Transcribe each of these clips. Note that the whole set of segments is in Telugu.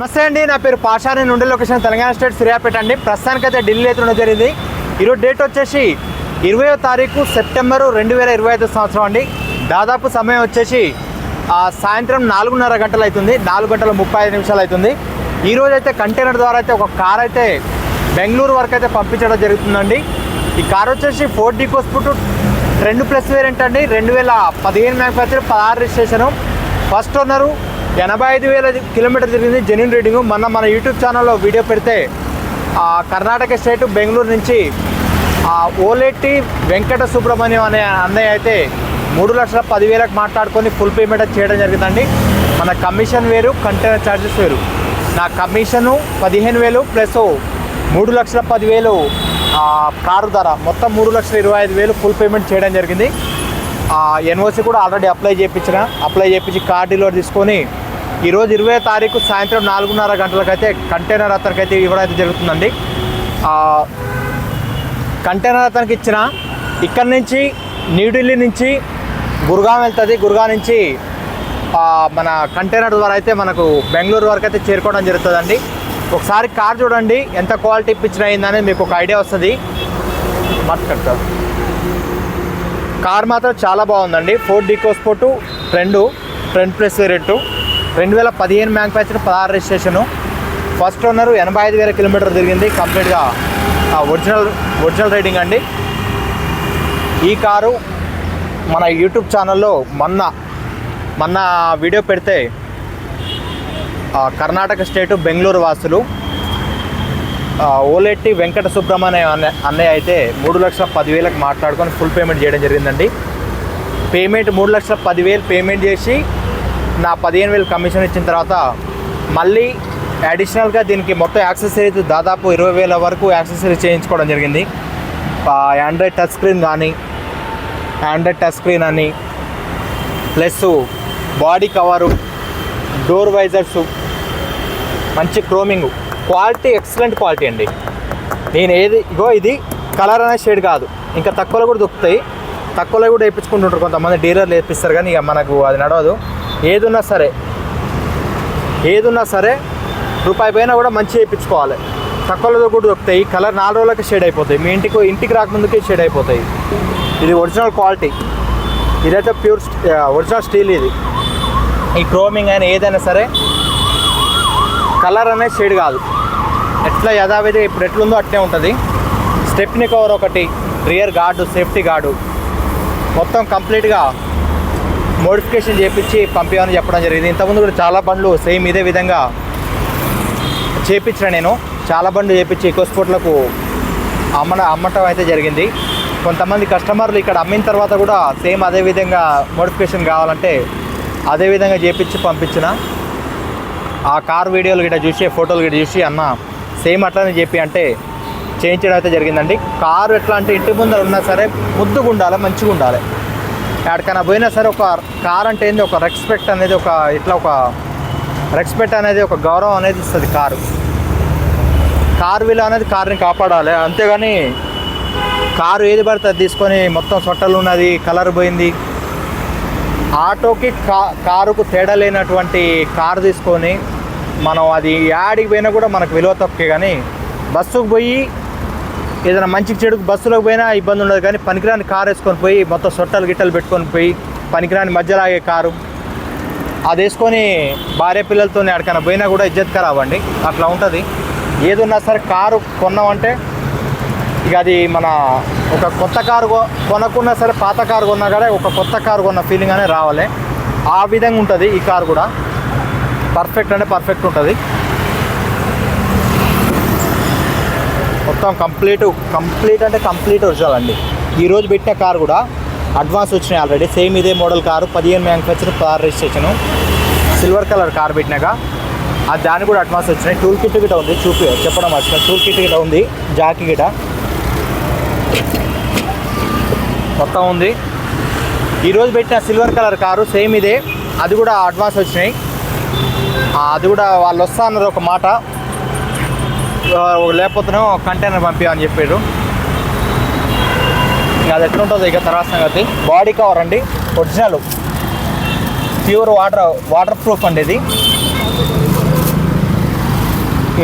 నమస్తే అండి నా పేరు పాషా నేను ఉండే లొకేషన్ తెలంగాణ స్టేట్ సిరియాపేట అండి. ప్రస్తుతానికి అయితే ఢిల్లీ అయితే ఉండడం జరిగింది. ఈరోజు డేట్ వచ్చేసి ఇరవయో తారీఖు సెప్టెంబరు రెండు వేల ఇరవై ఐదు సంవత్సరం అండి. దాదాపు సమయం వచ్చేసి సాయంత్రం నాలుగున్నర గంటలు అవుతుంది. నాలుగు గంటల ముప్పై ఐదు నిమిషాలు అవుతుంది. ఈరోజు అయితే కంటైనర్ ద్వారా అయితే ఒక కార్ అయితే బెంగళూరు వరకు అయితే పంపించడం జరుగుతుందండి. ఈ కార్ వచ్చేసి ఫోర్ డీ కోస్పుట్ రెండు ప్లస్ వేరియంట్ అండి. రెండు వేల పదిహేను మ్యానుఫ్యాక్చర్ పదహారు రిజిస్ట్రేషను ఫస్ట్ ఓనరు ఎనభై ఐదు వేల కిలోమీటర్ తిరిగింది జెన్యున్ రీడింగ్. మొన్న మన యూట్యూబ్ ఛానల్లో వీడియో పెడితే కర్ణాటక స్టేట్ బెంగళూరు నుంచి ఓలెట్టి వెంకట సుబ్రహ్మణ్యం అనే అన్నయ్య అయితే మూడు లక్షల పదివేలకు మాట్లాడుకొని ఫుల్ పేమెంట్ చేయడం జరిగిందండి. మన కమిషన్ వేరు కంటైనర్ ఛార్జెస్ వేరు. నా కమిషను పదిహేను వేలు ప్లస్ మూడు లక్షల పదివేలు కారు ధర. మొత్తం మూడు లక్షల ఇరవై ఐదు వేలు ఫుల్ పేమెంట్ చేయడం జరిగింది. ఎన్ఓసి కూడా ఆల్రెడీ అప్లై చేయించిన అప్లై చేయించి కార్ తీసుకొని ఈరోజు ఇరవై తారీఖు సాయంత్రం నాలుగున్నర గంటలకైతే కంటైనర్ అతనికైతే ఇవ్వడం అయితే జరుగుతుందండి. కంటైనర్ అతనికి ఇచ్చిన ఇక్కడ నుంచి న్యూఢిల్లీ నుంచి గుర్గాం వెళ్తుంది. గుర్గా నుంచి మన కంటైనర్ ద్వారా అయితే మనకు బెంగళూరు వరకు అయితే చేరుకోవడం జరుగుతుందండి. ఒకసారి కార్ చూడండి ఎంత క్వాలిటీ ఇప్పించిన అయిందనేది మీకు ఒక ఐడియా వస్తుంది. మాట్లాడతారు కార్ మాత్రం చాలా బాగుందండి. ఫోర్ డీకోస్పోర్టు రెండు ఫ్రంట్ ప్లస్ వేరియట్ రెండు. వేల పదిహేను మ్యానుఫ్యాక్చర్ పదహారు రిజిస్ట్రేషను ఫస్ట్ ఓనర్ ఎనభై ఐదు వేల కిలోమీటర్ తిరిగింది. కంప్లీట్గా ఒరిజినల్ ఒరిజినల్ రైడింగ్ అండి. ఈ కారు మన యూట్యూబ్ ఛానల్లో మొన్న మొన్న వీడియో పెడితే కర్ణాటక స్టేటు బెంగళూరు వాసులు ఓలెట్టి వెంకట సుబ్రహ్మణ్యం అన్న అన్నయ్య అయితే మూడు లక్షల పదివేలకు మాట్లాడుకొని ఫుల్ పేమెంట్ చేయడం జరిగిందండి. పేమెంట్ మూడు లక్షల పదివేలు పేమెంట్ చేసి నా పదిహేను వేలు కమిషన్ ఇచ్చిన తర్వాత మళ్ళీ అడిషనల్గా దీనికి మొత్తం యాక్సెసరీస్ దాదాపు ఇరవై వేల వరకు యాక్సెసరీస్ చేయించుకోవడం జరిగింది. ఆండ్రాయిడ్ టచ్ స్క్రీన్ కానీ ఆండ్రాయిడ్ టచ్ స్క్రీన్ అని plus body cover door visors మంచి క్రోమింగ్ క్వాలిటీ ఎక్సలెంట్ క్వాలిటీ అండి. నేను ఏది ఇగో ఇది కలర్ అనే షేడ్ కాదు. ఇంకా తక్కువలో కూడా దొరుకుతాయి. తక్కువలో కూడా వేయించుకుంటుంటారు కొంతమంది డీలర్లు వేపిస్తారు కానీ ఇక మనకు అది నడవదు. ఏదున్నా సరే ఏదున్నా సరే రూపాయి పైన కూడా మంచి వేయించుకోవాలి. తక్కువలో కూడా దొరుకుతాయి. కలర్ నాలుగు రోజులకి షేడ్ అయిపోతాయి. మీ ఇంటికి ఇంటికి రాకముందుకే షేడ్ అయిపోతాయి. ఇది ఒరిజినల్ క్వాలిటీ. ఇదైతే ప్యూర్ ఒరిజినల్ స్టీల్ ఇది. ఈ క్రోమింగ్ అయినా ఏదైనా సరే కలర్ అనేది షేడ్ కాదు. ఇట్లా యథావిధి ఇప్పుడు ఎట్లుందో అట్లే ఉంటుంది. స్టెప్ని కవర్ ఒకటి రియర్ గార్డు సేఫ్టీ గార్డు మొత్తం కంప్లీట్గా మోడిఫికేషన్ చేపించి పంపించమని చెప్పడం జరిగింది. ఇంతకుముందు కూడా చాలా బండ్లు సేమ్ ఇదే విధంగా చేపించిన నేను. చాలా బండ్లు చేపించి ఎక్కువ స్పోర్ట్లకు అమ్మన అమ్మటం అయితే జరిగింది. కొంతమంది కస్టమర్లు ఇక్కడ అమ్మిన తర్వాత కూడా సేమ్ అదే విధంగా మోడిఫికేషన్ కావాలంటే అదే విధంగా చేపించి పంపించిన. ఆ కార్ వీడియోలు గిట్ట చూసి ఫోటోలు గిట్ట చూసి అన్న సేమ్ అట్లానే చెప్పి అంటే చేయించడం అయితే జరిగిందండి. కారు ఎట్లా అంటే ఇంటి ముందర ఉన్నా సరే ముద్దుగా ఉండాలి మంచిగా ఉండాలి. ఎక్కడికైనా పోయినా సరే ఒక కార్ అంటే ఏంది? ఒక రెస్పెక్ట్ అనేది ఒక ఇట్లా ఒక రెస్పెక్ట్ అనేది ఒక గౌరవం అనేది ఇస్తుంది కారు. కారు విలువ అనేది కారుని కాపాడాలి. అంతేగాని కారు ఏది పడితే అది తీసుకొని మొత్తం సొట్టలు ఉన్నది కలర్ పోయింది. ఆటోకి కా కారుకు తేడా లేనటువంటి కారు తీసుకొని మనం అది యాడికి పోయినా కూడా మనకు విలువ తక్కువే కానీ బస్సుకు పోయి ఏదైనా మంచి చెడుకు బస్సులోకి పోయినా ఇబ్బంది ఉండదు కానీ పనికిరాని కారు వేసుకొని పోయి మొత్తం సొట్టలు గిట్టలు పెట్టుకొని పోయి పనికిరాని మధ్యలో ఆగే కారు అది వేసుకొని భార్య పిల్లలతో ఎక్కడికైనా పోయినా కూడా ఇజ్జత్ ఖరాబ్ అండి అట్లా ఉంటుంది. ఏదున్నా సరే కారు కొన్నామంటే ఇక అది మన ఒక కొత్త కారు కొ- కొనకున్నా సరే పాత కారు కొన్నా కూడా ఒక కొత్త కారు కొన్న ఫీలింగ్ అనేది రావాలి. ఆ విధంగా ఉంటుంది ఈ కారు కూడా. పర్ఫెక్ట్ అంటే పర్ఫెక్ట్ ఉంటుంది. మొత్తం కంప్లీట్ కంప్లీట్ అంటే కంప్లీట్ ఒరిజినల్ అండి. ఈరోజు పెట్టిన కారు కూడా అడ్వాన్స్ వచ్చినాయి ఆల్రెడీ సేమ్ ఇదే మోడల్ కారు పదిహేను మ్యానుఫ్యాక్చర్ పదహారు రిజిస్ట్రేషను సిల్వర్ కలర్ కార్ పెట్టినాక ఆ దాని కూడా అడ్వాన్స్ వచ్చినాయి. టూల్ కిట్ గిట ఉంది చూపి చెప్పడం వచ్చిన టూల్ కిట్ గిట ఉంది జాకీ గిట. మొత్తం ఉంది. ఈరోజు పెట్టిన సిల్వర్ కలర్ కారు సేమ్ ఇదే. అది కూడా అడ్వాన్స్ వచ్చినాయి. అది కూడా వాళ్ళు వస్తా అన్నారు ఒక మాట. లేకపోతేనే కంటైనర్ పంపించని చెప్పారు. ఇంకా అది ఎట్లుంటుంది ఇక తర్వాత సంగతి. బాడీ కవర్ అండి original pure water water proof అండి ఇది.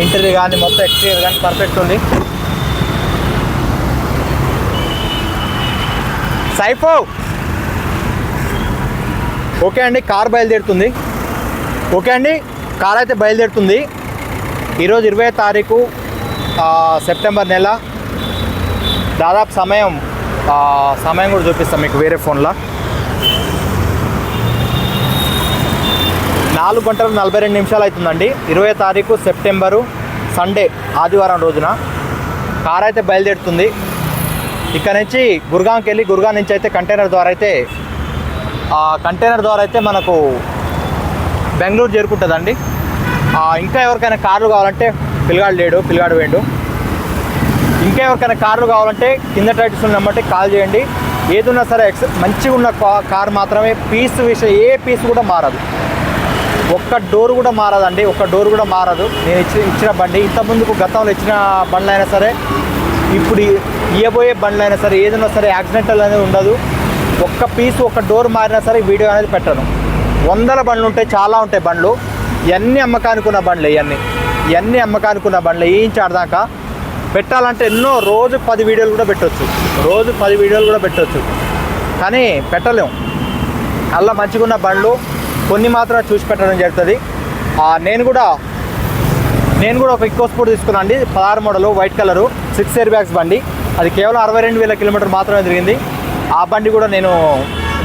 ఇంటీరియర్ కానీ మొత్తం ఎక్స్టీరియర్ కానీ పర్ఫెక్ట్ ఉంది. సైఫో ఓకే అండి కార్ బయలుదేరుతుంది. ఓకే అండి? కార్ అయితే బయలుదేరుతుంది. ఈరోజు ఇరవై తారీఖు సెప్టెంబర్ నెల. దాదాపు సమయం సమయం కూడా చూపిస్తాం మీకు వేరే ఫోన్లో. నాలుగు గంటల నలభై రెండు నిమిషాలు అవుతుందండి. ఇరవై తారీఖు సెప్టెంబరు సండే ఆదివారం రోజున కార్ అయితే బయలుదేరుతుంది. ఇక్కడ నుంచి గుర్గాంకి వెళ్ళి గుర్గాం నుంచి అయితే కంటైనర్ ద్వారా అయితే కంటైనర్ ద్వారా అయితే మనకు బెంగళూరు చేరుకుంటుందండి. ఇంకా ఎవరికైనా కార్లు కావాలంటే పిల్లగాడు లేడు పిల్లగాడు వేడు ఇంకా ఎవరికైనా కార్లు కావాలంటే కింద టైటిల్స్ నెంబర్కి కాల్ చేయండి. ఏది ఉన్నా సరే ఎక్స్ మంచిగా ఉన్న కా- కార్ మాత్రమే పీస్ విషయం ఏ పీస్ కూడా మారదు. ఒక్క డోర్ కూడా మారదండి ఒక్క డోర్ కూడా మారదు. నేను ఇచ్చిన ఇచ్చిన బండి ఇంతకుముందుకు గతంలో ఇచ్చిన బండ్లు అయినా సరే ఇప్పుడు ఇయ్యబోయే బండ్లు అయినా సరే ఏదైనా సరే యాక్సిడెంటల్ అనేది ఉండదు. ఒక్క పీస్ ఒక్క డోర్ మారినా సరే వీడియో అనేది పెట్టను. వందల బండ్లు ఉంటాయి చాలా ఉంటాయి బండ్లు. ఇవన్నీ అమ్మకానికి ఉన్న బండ్లు ఇవన్నీ. ఇవన్నీ అమ్మకానికి బండ్లు. వేయించాడదాకా పెట్టాలంటే ఎన్నో రోజు పది వీడియోలు కూడా పెట్టవచ్చు రోజు పది వీడియోలు కూడా పెట్టవచ్చు కానీ పెట్టలేము అలా మంచిగున్న బండ్లు కొన్ని మాత్రం చూసి పెట్టడం జరుగుతుంది. నేను కూడా నేను కూడా ఒక ఎక్కువ స్పోర్ట్ తీసుకున్నాను అండి. పదహారు model white colour six airbags బండి. అది కేవలం అరవై రెండు వేల కిలోమీటర్ మాత్రమే తిరిగింది. ఆ బండి కూడా నేను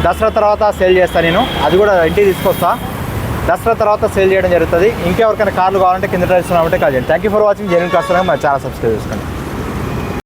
దసరా తర్వాత సేల్ చేస్తాను నేను. అది కూడా ఇంటికి తీసుకొస్తా. దసరా తర్వాత సేల్ చేయడం జరుగుతుంది. ఇంకెవరికైనా కార్లు కావాలంటే కింద ట్రైల్స్ ఉన్నామంటే కాల్ కాదు thank you for watching genuine customer మా ఛానల్ సబ్స్క్రైబ్ చేసుకోండి.